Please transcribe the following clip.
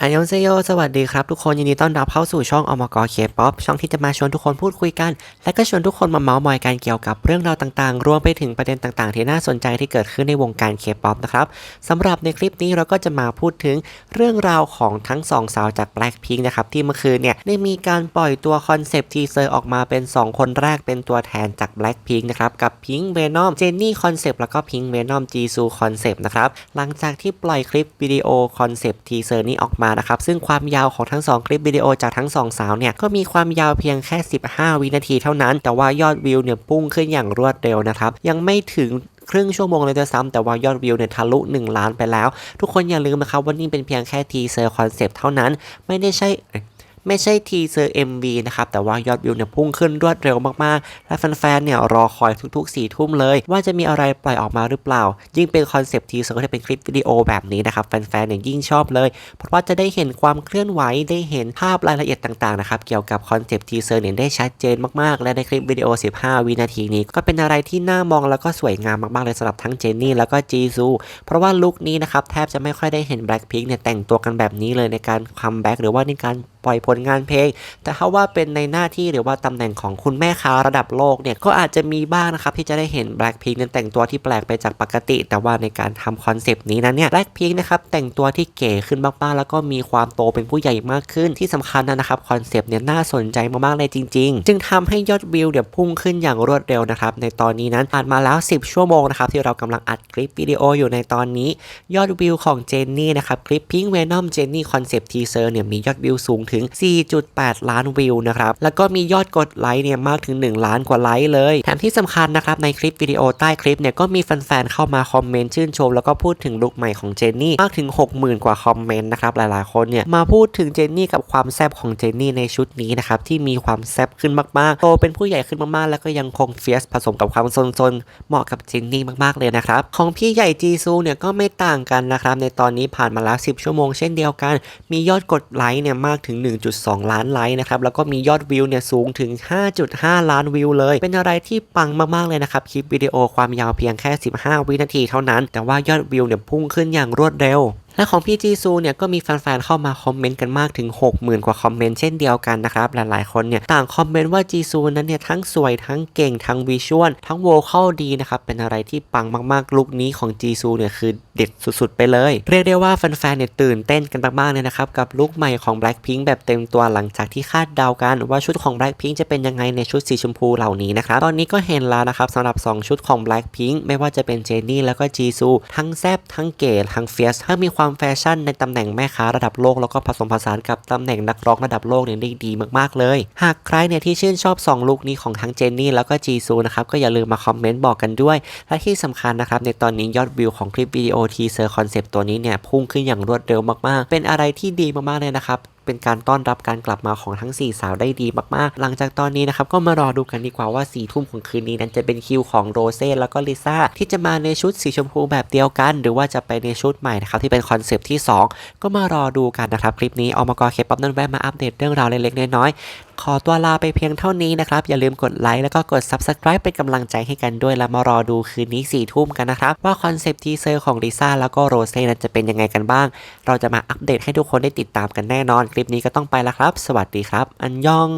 อันยองเซโย สวัสดีครับทุกคนยินดีต้อนรับเข้าสู่ช่องอมกเคป๊อปช่องที่จะมาชวนทุกคนพูดคุยกัน และก็ชวนทุกคนมาเมาส์มอยกันเกี่ยวกับเรื่องราวต่างๆ รวมไปถึงประเด็นต่างๆ ที่น่าสนใจที่เกิดขึ้นในวงการเคป๊อปนะครับสำหรับในคลิปนี้เราก็จะมาพูดถึงเรื่องราวของทั้งสองสาวจาก Blackpink นะครับที่เมื่อคืนเนี่ยได้มีการปล่อยตัวคอนเซปต์ทีเซอร์ออกมาเป็น 2 คนแรกเป็นตัวแทนจาก Blackpink นะครับกับ Pink Venom Jennie Concept แล้วก็ Pink Venom Jisoo Concept นะครับหลังจากที่ปล่อยคลิปวิดีโอคอนเซปต์ทีเซอร์นี้ออกมานะครับ ซึ่งความยาวของทั้ง 2 คลิปวิดีโอจากทั้ง 2 สาวเนี่ยก็มีความยาวเพียงแค่ 15 วินาทีเท่านั้น แต่ว่ายอดวิวเนี่ยพุ่งขึ้นอย่างรวดเร็วนะครับ ยังไม่ถึงครึ่งชั่วโมงเลยจะซ้ำแต่ว่ายอดวิวเนี่ยทะลุ 1 ล้านไปแล้ว ทุกคนอย่าลืมนะครับว่านี่เป็นเพียงแค่ทีเซอร์คอนเซปต์เท่านั้น ไม่ได้ใช่ ไม่ใช่ทีเซอร์ MV นะครับ แต่ว่ายอดวิวเนี่ยพุ่งขึ้นรวดเร็วมากๆ และแฟนๆ เนี่ยรอคอยทุกๆ4ี่ทุ่มเลย ว่าจะมีอะไรปล่อยออกมาหรือเปล่า ยิ่งเป็นคอนเซปต์ทีเซอร์ที่เป็นคลิปวิดีโอแบบนี้นะครับ แฟนๆ เนี่ยยิ่งชอบเลย เพราะว่าจะได้เห็นความเคลื่อนไหว ได้เห็นภาพรายละเอียดต่างๆ นะครับ เกี่ยวกับคอนเซปต์ทีเซอร์เนี่ยได้ชัดเจนมากๆ และในคลิปวิดีโอ 15 วินาทีนี้ ก็เป็นอะไรที่น่ามองแล้วก็สวยงามมากๆ เลยสำหรับทั้งเจนนี่แล้วก็จีซู เพราะว่าลุคนี้นะครับแทบจะไม่ค่อยได้เห็น Blackpink เนี่ยแต่งตัวกันแบบนี้เลยในการคัมแบ็กหรือว่าในการปล่อยผลงานเพลง แต่ถ้าว่าเป็นในหน้าที่หรือว่าตำแหน่งของคุณแม่ค้าระดับโลกเนี่ยก็อาจจะมีบ้างนะครับที่จะได้เห็น Blackpink นั้นแต่งตัวที่แปลกไปจากปกติ แต่ว่าในการทำคอนเซปต์นี้นั้นเนี่ย Blackpink นะครับแต่งตัวที่เก๋ขึ้นมากๆแล้วก็มีความโตเป็นผู้ใหญ่มากขึ้นที่สำคัญนะครับคอนเซปต์เนี่ยน่าสนใจมากๆเลยจริง ๆ จึงทำให้ยอดวิวเนี่ยวพุ่งขึ้นอย่างรวดเร็วนะครับในตอนนี้นั้นผ่านมาแล้ว 10 ชั่วโมงนะครับที่เรากำลังอัดคลิปวิดีโออยู่ในตอนนี้ ยอดวิวของเจนนี่นะครับคลิป Pink Venom Jennie Concept Teaser เนี่ยมียอดวิวสูงถึง4.8 ล้านวิวนะครับ แล้วก็มียอดกดไลค์เนี่ยมากถึง 1 ล้านกว่าไลค์เลย แถมที่สำคัญนะครับ ในคลิปวิดีโอใต้คลิปเนี่ยก็มีแฟนๆเข้ามาคอมเมนต์ชื่นชม แล้วก็พูดถึงลุคใหม่ของเจนนี่มากถึง 60,000 กว่าคอมเมนต์นะครับ หลายๆคนเนี่ยมาพูดถึงเจนนี่กับความแซ่บของเจนนี่ในชุดนี้นะครับที่มีความแซ่บขึ้นมากๆโตเป็นผู้ใหญ่ขึ้นมากๆ แล้วก็ยังคงเฟียสผสมกับความซนๆเหมาะกับเจนนี่มากๆเลยนะครับของพี่ใหญ่จีซูเนี่ยก็ไม่ต่างกันนะครับในตอนนี้ผ่านมาแล้ว10 ชั่วโมงเช่นเดียวกัน มียอดกดไลค์เนี่ยมากถึง1.2 ล้านไลค์นะครับ แล้วก็มียอดวิวเนี่ยสูงถึง 5.5 ล้านวิวเลย เป็นอะไรที่ปังมากๆเลยนะครับ คลิปวิดีโอความยาวเพียงแค่ 15 วินาทีเท่านั้น แต่ว่ายอดวิวเนี่ยพุ่งขึ้นอย่างรวดเร็ว และของพี่จีซูเนี่ยก็มีแฟนๆเข้ามาคอมเมนต์กันมากถึง 60,000 กว่าคอมเมนต์เช่นเดียวกันนะครับหลายๆคนเนี่ยต่างคอมเมนต์ว่าจีซูนั้นเนี่ยทั้งสวยทั้งเก่งทั้งวิชวลทั้งโวคอลดีนะครับเป็นอะไรที่ปังมากๆลุคนี้ของจีซูเนี่ยคือเด็ดสุดๆไปเลย เรียกได้ว่าแฟนๆเนี่ยตื่นเต้นกันมากๆเลยนะครับกับลุคใหม่ของ Blackpink แบบเต็มตัวหลังจากที่คาดเดากัน ว่าชุดของ Blackpink จะเป็นยังไงในชุดสีชมพูเหล่านี้นะครับตอนนี้ก็เห็นแล้วนะครับสำหรับ 2 ชุดของ Blackpink ไม่ว่าจะเป็นเจนนี่แล้วก็จีซูทั้งแซบทั้งเก๋ทั้งเฟียสทั้งมีความแฟชั่นในตำแหน่งแม่ค้าระดับโลกแล้วก็ผสมผสานกับตำแหน่งนักร้องระดับโลกเนี่ยได้ดีมากๆเลย หากใครเนี่ยที่ชื่นชอบ2ลุคนี้ของทั้งเจนนี่แล้วก็จีซูนะครับก็อย่าลืมมาคอมเมนต์บอกกันด้วย และที่สำคัญนะครับในตอนนี้ยอดวิวของคลิปวิดีโอทีเซอร์คอนเซปต์ตัวนี้เนี่ยพุ่งขึ้นอย่างรวดเร็วมากๆ เป็นอะไรที่ดีมากๆเลยนะครับ เป็นการต้อนรับการกลับมาของทั้ง 4 สาวได้ดีมากๆ หลังจากตอนนี้นะครับก็มารอดูกันดีกว่าว่า4ี่ทุ่มของคืนนี้นั้นจะเป็นคิวของโรเซ่แล้วก็ลิซ่าที่จะมาในชุดสีชมพูแบบเดียวกัน หรือว่าจะไปในชุดใหม่นะครับที่เป็นคอนเซปต์ที่ 2 ก็มารอดูกันนะครับคลิปนี้อมากอเคป๊อปนั่นแวะมาอัปเดตเรื่องราวเล็กๆน้อยๆขอตัวลาไปเพียงเท่านี้นะครับอย่าลืมกดไลค์แล้วก็กด Subscribe เป็นกำลังใจให้กันด้วยแล้วมารอดูคืนนี้4ี่ทุ่มกันนะครับว่าคอนเซปต์ทีเซอร์ของลิซ่าแล้วก็โรเซ่นั้นจะเป็นยังไงกันบ้าง เราจะมาอัปเดตให้ทุกคนได้ติดตามกันแน่นอนคลิปนี้ก็ต้องไปแล้วครับ สวัสดีครับ อันยอง